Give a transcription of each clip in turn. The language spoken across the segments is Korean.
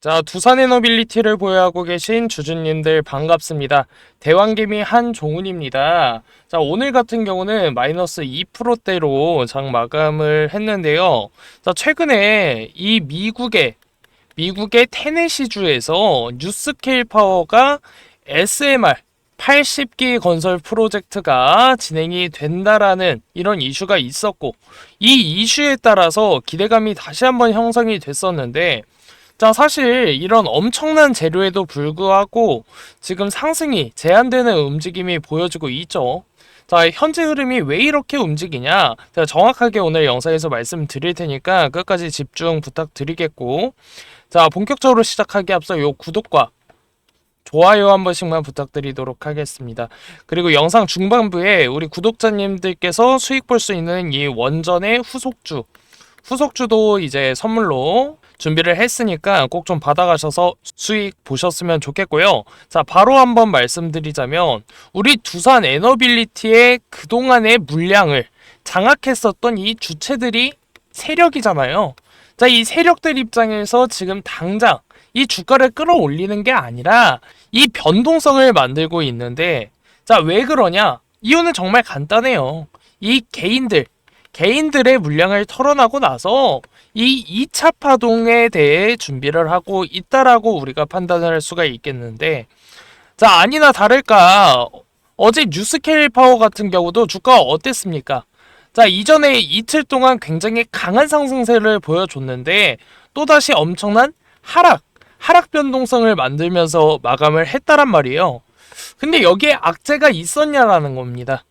자, 두산 에너빌리티를 보유하고 계신 주주님들 반갑습니다. 대왕개미 한종훈입니다. 자, 오늘 같은 경우는 마이너스 2%대로 장 마감을 했는데요. 자, 최근에 이 미국의 미국의 테네시주에서 뉴스케일 파워가 SMR 80기 건설 프로젝트가 진행이 된다라는 이런 이슈가 있었고 이 이슈에 따라서 기대감이 다시 한번 형성이 됐었는데 자, 사실 이런 엄청난 재료에도 불구하고 지금 상승이 제한되는 움직임이 보여지고 있죠. 자, 현재 흐름이 왜 이렇게 움직이냐? 제가 정확하게 오늘 영상에서 말씀드릴 테니까 끝까지 집중 부탁드리겠고. 자, 본격적으로 시작하기 앞서 요 구독과 좋아요 한 번씩만 부탁드리도록 하겠습니다. 그리고 영상 중반부에 우리 구독자님들께서 수익 볼 수 있는 이 원전의 후속주, 후속주도 이제 선물로 준비를 했으니까 꼭 좀 받아가셔서 수익 보셨으면 좋겠고요. 자, 바로 한번 말씀드리자면 우리 두산 에너빌리티의 그동안의 물량을 장악했었던 이 주체들이 세력이잖아요. 자, 이 세력들 입장에서 지금 당장 이 주가를 끌어올리는 게 아니라 이 변동성을 만들고 있는데 자, 왜 그러냐? 이유는 정말 간단해요. 이 개인들, 개인들의 물량을 털어나고 나서 이 2차 파동에 대해 준비를 하고 있다라고 우리가 판단을 할 수가 있겠는데 자 아니나 다를까 어제 뉴스케일 파워 같은 경우도 주가가 어땠습니까? 자 이전에 이틀 동안 굉장히 강한 상승세를 보여줬는데 또다시 엄청난 하락 하락 변동성을 만들면서 마감을 했다란 말이에요. 근데 여기에 악재가 있었냐라는 겁니다.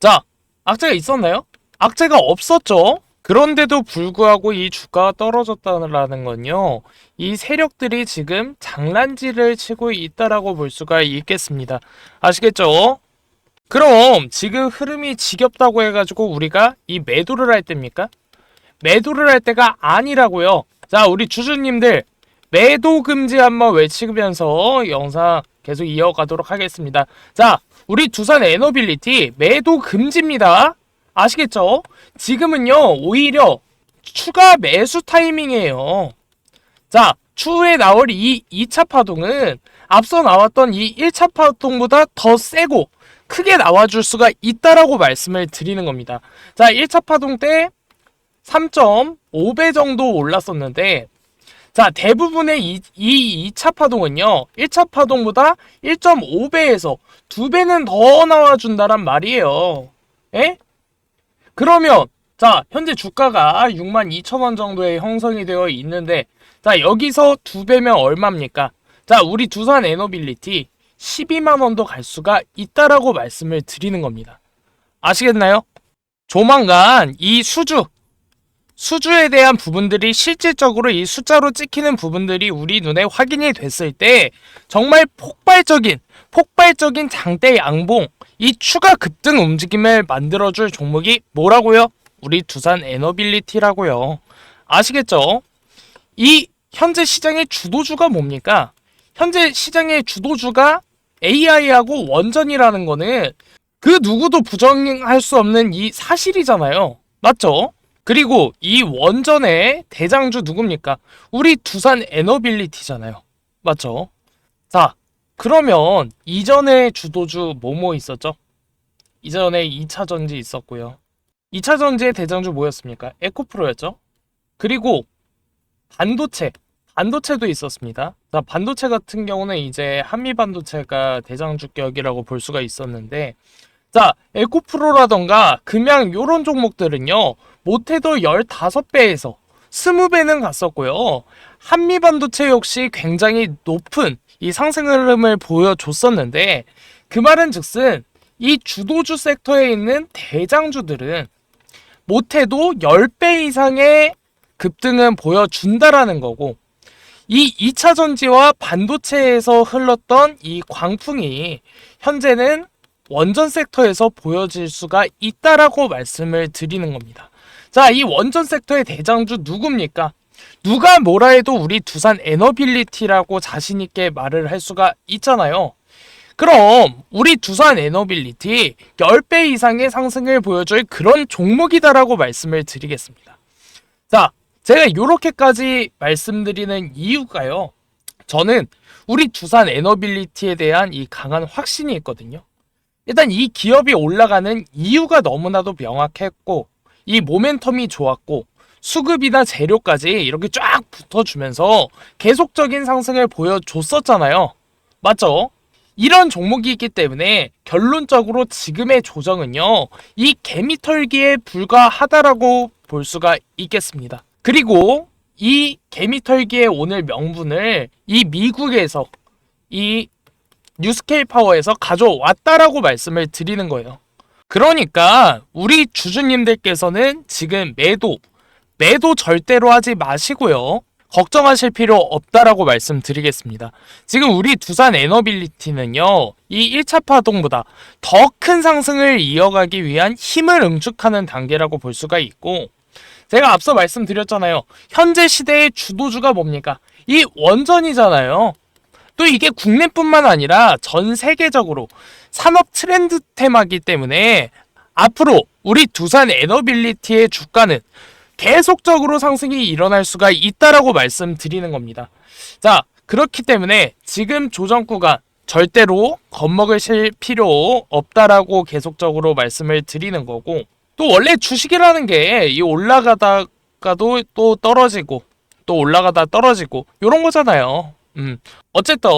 자 악재가 있었나요? 악재가 없었죠. 그런데도 불구하고 이 주가가 떨어졌다는 건요. 이 세력들이 지금 장난질을 치고 있다라고 볼 수가 있겠습니다. 아시겠죠? 그럼 지금 흐름이 지겹다고 해가지고 우리가 이 매도를 할 때입니까? 매도를 할 때가 아니라고요. 자, 우리 주주님들 매도 금지 한번 외치면서 영상 계속 이어가도록 하겠습니다. 자, 우리 두산 에너빌리티 매도 금지입니다. 아시겠죠? 지금은요, 오히려 추가 매수 타이밍이에요. 자, 추후에 나올 이 2차 파동은 앞서 나왔던 이 1차 파동보다 더 세고 크게 나와줄 수가 있다라고 말씀을 드리는 겁니다. 자, 1차 파동 때 3.5배 정도 올랐었는데, 자, 대부분의 이, 이 2차 파동은요, 1차 파동보다 1.5배에서 2배는 더 나와준다란 말이에요. 에? 그러면 자 현재 주가가 6만 2천 원 정도에 형성이 되어 있는데 자 여기서 두 배면 얼마입니까? 자 우리 두산 에너빌리티 12만 원도 갈 수가 있다라고 말씀을 드리는 겁니다. 아시겠나요? 조만간 이 수주 수주에 대한 부분들이 실질적으로 이 숫자로 찍히는 부분들이 우리 눈에 확인이 됐을 때 정말 폭발적인 폭발적인 장대 양봉 이 추가 급등 움직임을 만들어줄 종목이 뭐라고요? 우리 두산 에너빌리티라고요. 아시겠죠? 이 현재 시장의 주도주가 뭡니까? 현재 시장의 주도주가 AI하고 원전이라는 거는 그 누구도 부정할 수 없는 이 사실이잖아요. 맞죠? 그리고 이 원전의 대장주 누굽니까? 우리 두산 에너빌리티잖아요. 맞죠? 자, 그러면 이전에 주도주 뭐뭐 있었죠? 이전에 2차 전지 있었고요. 2차 전지의 대장주 뭐였습니까? 에코프로였죠. 그리고 반도체, 반도체도 있었습니다. 자, 반도체 같은 경우는 이제 한미 반도체가 대장주격이라고 볼 수가 있었는데, 자, 에코프로라던가 금양 요런 종목들은요, 못해도 15배에서 20배는 갔었고요. 한미 반도체 역시 굉장히 높은 이 상승 흐름을 보여줬었는데 그 말은 즉슨 이 주도주 섹터에 있는 대장주들은 못해도 10배 이상의 급등은 보여준다라는 거고 이 2차 전지와 반도체에서 흘렀던 이 광풍이 현재는 원전 섹터에서 보여질 수가 있다라고 말씀을 드리는 겁니다. 자, 이 원전 섹터의 대장주 누굽니까? 누가 뭐라 해도 우리 두산 에너빌리티라고 자신있게 말을 할 수가 있잖아요. 그럼 우리 두산 에너빌리티 10배 이상의 상승을 보여줄 그런 종목이다라고 말씀을 드리겠습니다. 자, 제가 이렇게까지 말씀드리는 이유가요. 저는 우리 두산 에너빌리티에 대한 이 강한 확신이 있거든요. 일단 이 기업이 올라가는 이유가 너무나도 명확했고 이 모멘텀이 좋았고 수급이나 재료까지 이렇게 쫙 붙어주면서 계속적인 상승을 보여줬었잖아요. 맞죠? 이런 종목이 있기 때문에 결론적으로 지금의 조정은요, 이 개미털기에 불과하다라고 볼 수가 있겠습니다. 그리고 이 개미털기의 오늘 명분을 이 미국에서 이 뉴스케일 파워에서 가져왔다라고 말씀을 드리는 거예요. 그러니까 우리 주주님들께서는 지금 매도, 매도 절대로 하지 마시고요. 걱정하실 필요 없다라고 말씀드리겠습니다. 지금 우리 두산 에너빌리티는요, 이 1차 파동보다 더 큰 상승을 이어가기 위한 힘을 응축하는 단계라고 볼 수가 있고, 제가 앞서 말씀드렸잖아요. 현재 시대의 주도주가 뭡니까? 이 원전이잖아요. 또 이게 국내뿐만 아니라 전 세계적으로 산업 트렌드 테마기 때문에 앞으로 우리 두산 에너빌리티의 주가는 계속적으로 상승이 일어날 수가 있다라고 말씀드리는 겁니다. 자, 그렇기 때문에 지금 조정 구간 절대로 겁먹으실 필요 없다라고 계속적으로 말씀을 드리는 거고 또 원래 주식이라는 게 이 올라가다가도 또 떨어지고 또 올라가다 떨어지고 이런 거잖아요. 음. 어쨌든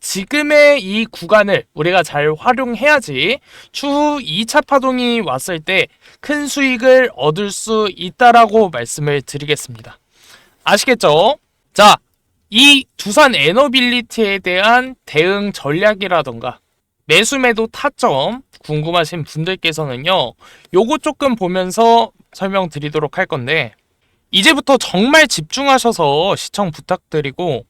지금의 이 구간을 우리가 잘 활용해야지 추후 2차 파동이 왔을 때 큰 수익을 얻을 수 있다라고 말씀을 드리겠습니다. 아시겠죠? 자, 이 두산 에너빌리티에 대한 대응 전략이라던가 매수 매도 타점 궁금하신 분들께서는요. 요거 조금 보면서 설명드리도록 할 건데 이제부터 정말 집중하셔서 시청 부탁드리고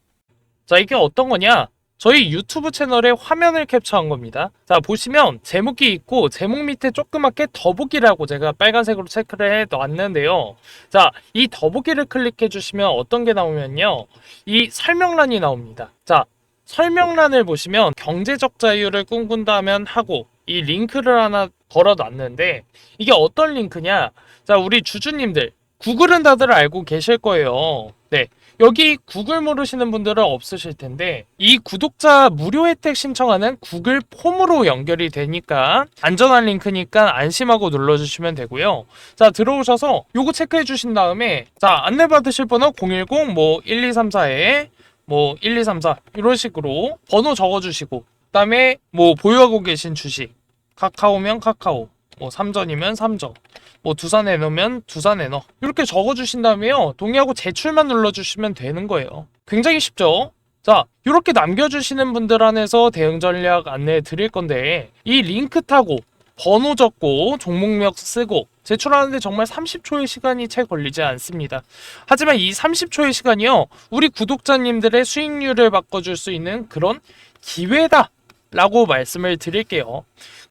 자 이게 어떤 거냐 저희 유튜브 채널에 화면을 캡처한 겁니다. 자, 보시면 제목이 있고 제목 밑에 조그맣게 더보기라고 제가 빨간색으로 체크를 해 놨는데요. 자, 이 더보기를 클릭해 주시면 어떤 게 나오면요. 이 설명란이 나옵니다. 자, 설명란을 보시면 경제적 자유를 꿈꾼다면 하고 이 링크를 하나 걸어 놨는데 이게 어떤 링크냐? 자, 우리 주주님들 구글은 다들 알고 계실 거예요. 네. 여기 구글 모르시는 분들은 없으실 텐데 이 구독자 무료 혜택 신청하는 구글 폼으로 연결이 되니까 안전한 링크니까 안심하고 눌러주시면 되고요. 자 들어오셔서 요거 체크해 주신 다음에 자 안내 받으실 번호 010 뭐 1234에 뭐 1234 이런 식으로 번호 적어주시고 그다음에 뭐 보유하고 계신 주식 카카오면 카카오 뭐 삼전이면 삼전 뭐 두산에 넣으면 두산에 넣어 이렇게 적어주신 다음에요 동의하고 제출만 눌러주시면 되는 거예요 굉장히 쉽죠 자 이렇게 남겨주시는 분들 안에서 대응 전략 안내해 드릴 건데 이 링크 타고 번호 적고 종목명 쓰고 제출하는데 정말 30초의 시간이 채 걸리지 않습니다. 하지만 이 30초의 시간이요, 우리 구독자님들의 수익률을 바꿔줄 수 있는 그런 기회다! 라고 말씀을 드릴게요.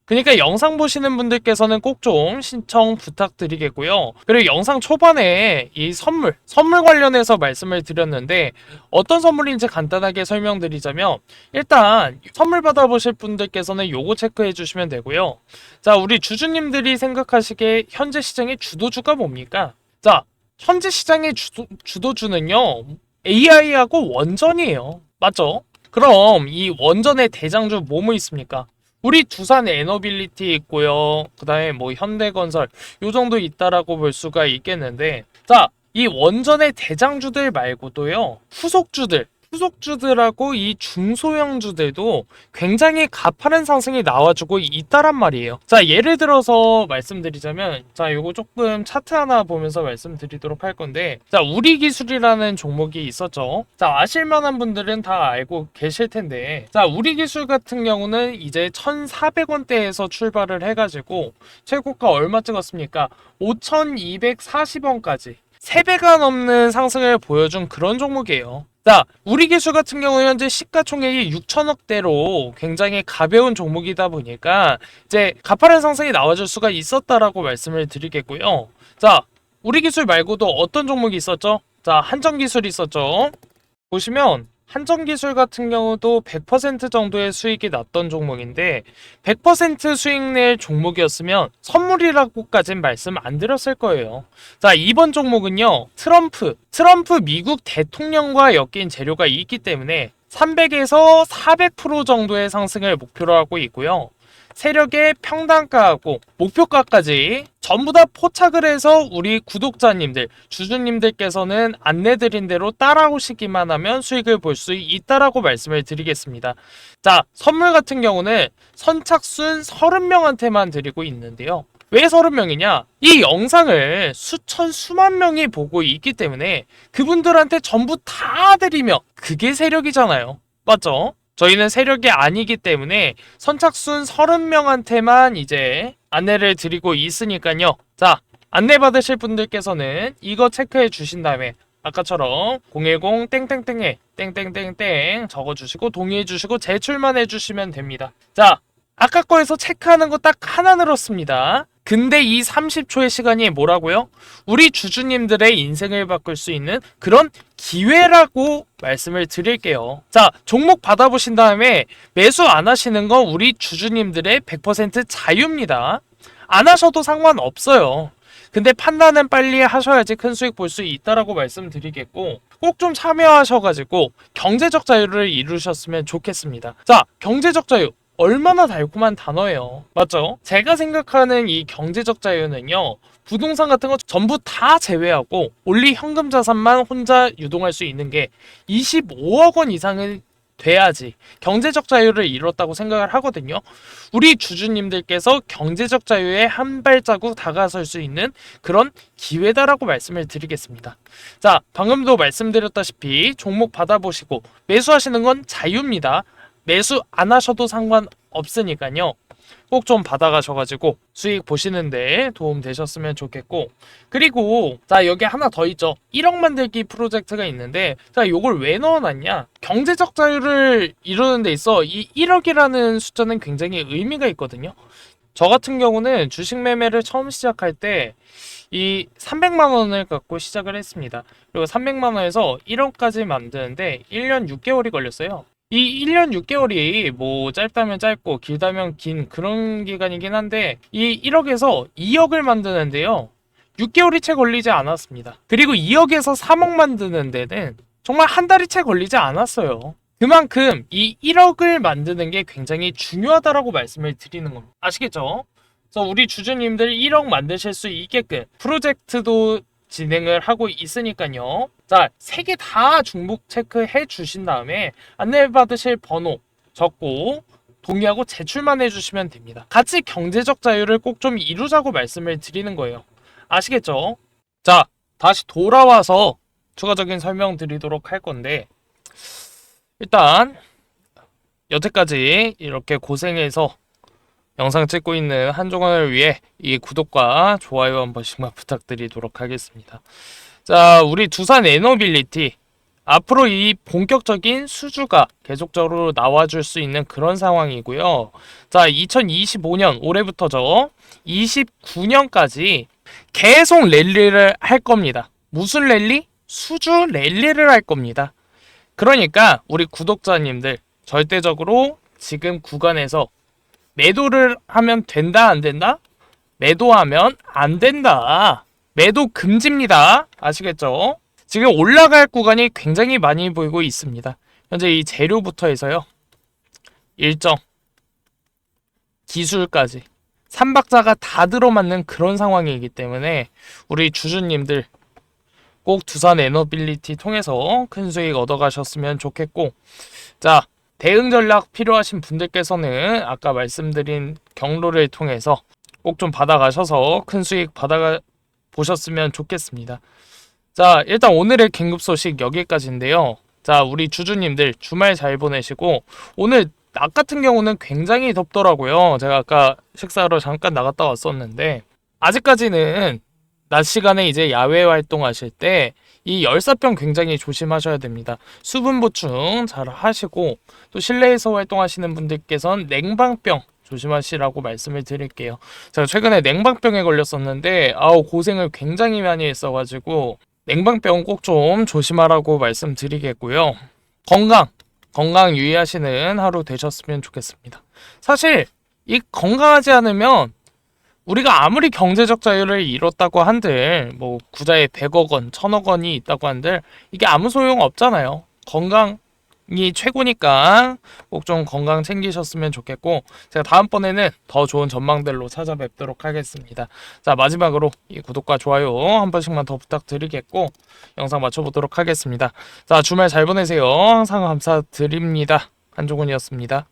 그러니까 영상 보시는 분들께서는 꼭 좀 신청 부탁드리겠고요. 그리고 영상 초반에 이 선물, 선물 관련해서 말씀을 드렸는데 어떤 선물인지 간단하게 설명드리자면 일단 선물 받아보실 분들께서는 요거 체크해 주시면 되고요. 자, 우리 주주님들이 생각하시기에 현재 시장의 주도주가 뭡니까? 자, 현재 시장의 주도, 주도주는요. AI하고 원전이에요. 맞죠? 그럼 이 원전의 대장주 뭐뭐 있습니까? 우리 두산 에너빌리티 있고요. 그 다음에 뭐 현대건설 요 정도 있다라고 볼 수가 있겠는데 자, 이 원전의 대장주들 말고도요. 후속주들 후속주들하고 이 중소형주들도 굉장히 가파른 상승이 나와주고 있다란 말이에요. 자, 예를 들어서 말씀드리자면, 자, 요거 조금 차트 하나 보면서 말씀드리도록 할 건데, 자, 우리 기술이라는 종목이 있었죠. 자, 아실만한 분들은 다 알고 계실 텐데, 자, 우리 기술 같은 경우는 이제 1,400원대에서 출발을 해가지고, 최고가 얼마 찍었습니까? 5,240원까지. 3배가 넘는 상승을 보여준 그런 종목이에요. 자, 우리 기술 같은 경우 현재 시가총액이 6천억대로 굉장히 가벼운 종목이다 보니까 이제 가파른 상승이 나와줄 수가 있었다라고 말씀을 드리겠고요. 자, 우리 기술 말고도 어떤 종목이 있었죠? 자, 한정 기술이 있었죠. 보시면 한정기술 같은 경우도 100% 정도의 수익이 났던 종목인데 100% 수익 낼 종목이었으면 선물이라고까진 말씀 안 드렸을 거예요. 자, 이번 종목은요. 트럼프, 트럼프 미국 대통령과 엮인 재료가 있기 때문에 300에서 400% 정도의 상승을 목표로 하고 있고요. 세력의 평단가하고 목표가까지 전부 다 포착을 해서 우리 구독자님들, 주주님들께서는 안내드린 대로 따라오시기만 하면 수익을 볼 수 있다라고 말씀을 드리겠습니다. 자, 선물 같은 경우는 선착순 30명한테만 드리고 있는데요. 왜 30명이냐? 이 영상을 수천, 수만 명이 보고 있기 때문에 그분들한테 전부 다 드리며 그게 세력이잖아요. 맞죠? 저희는 세력이 아니기 때문에 선착순 30명한테만 이제 안내를 드리고 있으니까요. 자, 안내 받으실 분들께서는 이거 체크해 주신 다음에 아까처럼 010 땡땡땡에 땡땡땡땡 적어주시고 동의해 주시고 제출만 해주시면 됩니다. 자, 아까 거에서 체크하는 거 딱 하나 늘었습니다. 근데 이 30초의 시간이 뭐라고요? 우리 주주님들의 인생을 바꿀 수 있는 그런 기회라고 말씀을 드릴게요. 자, 종목 받아보신 다음에 매수 안 하시는 건 우리 주주님들의 100% 자유입니다. 안 하셔도 상관없어요. 근데 판단은 빨리 하셔야지 큰 수익 볼 수 있다라고 말씀드리겠고 꼭 좀 참여하셔가지고 경제적 자유를 이루셨으면 좋겠습니다. 자, 경제적 자유 얼마나 달콤한 단어예요. 맞죠? 제가 생각하는 이 경제적 자유는요. 부동산 같은 거 전부 다 제외하고 올리 현금 자산만 혼자 유동할 수 있는 게 25억 원 이상은 돼야지 경제적 자유를 이뤘다고 생각을 하거든요. 우리 주주님들께서 경제적 자유에 한 발자국 다가설 수 있는 그런 기회다라고 말씀을 드리겠습니다. 자, 방금도 말씀드렸다시피 종목 받아보시고 매수하시는 건 자유입니다. 매수 안 하셔도 상관없으니까요. 꼭 좀 받아가셔가지고 수익 보시는데 도움 되셨으면 좋겠고 그리고 자 여기 하나 더 있죠 1억 만들기 프로젝트가 있는데 자 요걸 왜 넣어놨냐 경제적 자유를 이루는 데 있어 이 1억이라는 숫자는 굉장히 의미가 있거든요 저 같은 경우는 주식 매매를 처음 시작할 때 이 300만 원을 갖고 시작을 했습니다. 그리고 300만 원에서 1억까지 만드는데 1년 6개월이 걸렸어요. 이 1년 6개월이 뭐 짧다면 짧고 길다면 긴 그런 기간이긴 한데 이 1억에서 2억을 만드는데요. 6개월이 채 걸리지 않았습니다. 그리고 2억에서 3억 만드는 데는 정말 한 달이 채 걸리지 않았어요. 그만큼 이 1억을 만드는 게 굉장히 중요하다라고 말씀을 드리는 겁니다. 아시겠죠? 그래서 우리 주주님들 1억 만드실 수 있게끔 프로젝트도 진행을 하고 있으니까요. 자, 세 개 다 중복 체크해 주신 다음에 안내 받으실 번호 적고 동의하고 제출만 해주시면 됩니다. 같이 경제적 자유를 꼭 좀 이루자고 말씀을 드리는 거예요. 아시겠죠? 자, 다시 돌아와서 추가적인 설명 드리도록 할 건데 일단 여태까지 이렇게 고생해서 영상 찍고 있는 한종원을 위해 이 구독과 좋아요 한 번씩만 부탁드리도록 하겠습니다. 자, 우리 두산 에너빌리티 앞으로 이 본격적인 수주가 계속적으로 나와줄 수 있는 그런 상황이고요. 자, 2025년 올해부터죠. 29년까지 계속 랠리를 할 겁니다. 무슨 랠리? 수주 랠리를 할 겁니다. 그러니까 우리 구독자님들 절대적으로 지금 구간에서 매도를 하면 된다 안 된다? 매도하면 안 된다. 매도 금지입니다. 아시겠죠? 지금 올라갈 구간이 굉장히 많이 보이고 있습니다. 현재 이 재료부터 해서요. 일정, 기술까지 삼박자가 다 들어맞는 그런 상황이기 때문에 우리 주주님들 꼭 두산 에너빌리티 통해서 큰 수익 얻어가셨으면 좋겠고 자 대응 전략 필요하신 분들께서는 아까 말씀드린 경로를 통해서 꼭 좀 받아가셔서 큰 수익 받아가 보셨으면 좋겠습니다. 자, 일단 오늘의 긴급 소식 여기까지인데요. 자, 우리 주주님들 주말 잘 보내시고 오늘 낮 같은 경우는 굉장히 덥더라고요. 제가 아까 식사하러 잠깐 나갔다 왔었는데 아직까지는 낮 시간에 이제 야외 활동하실 때 이 열사병 굉장히 조심하셔야 됩니다. 수분 보충 잘 하시고 또 실내에서 활동하시는 분들께서는 냉방병 조심하시라고 말씀을 드릴게요. 제가 최근에 냉방병에 걸렸었는데 아우 고생을 굉장히 많이 했어가지고 냉방병 꼭 좀 조심하라고 말씀드리겠고요. 건강 건강 유의하시는 하루 되셨으면 좋겠습니다. 사실 이 건강하지 않으면 우리가 아무리 경제적 자유를 이뤘다고 한들 뭐 구자에 100억 원, 1000억 원이 있다고 한들 이게 아무 소용 없잖아요. 건강이 건강 이 최고니까 꼭 좀 건강 챙기셨으면 좋겠고 제가 다음번에는 더 좋은 전망들로 찾아뵙도록 하겠습니다. 자 마지막으로 이 구독과 좋아요 한 번씩만 더 부탁드리겠고 영상 마쳐보도록 하겠습니다. 자 주말 잘 보내세요. 항상 감사드립니다. 한종훈이었습니다.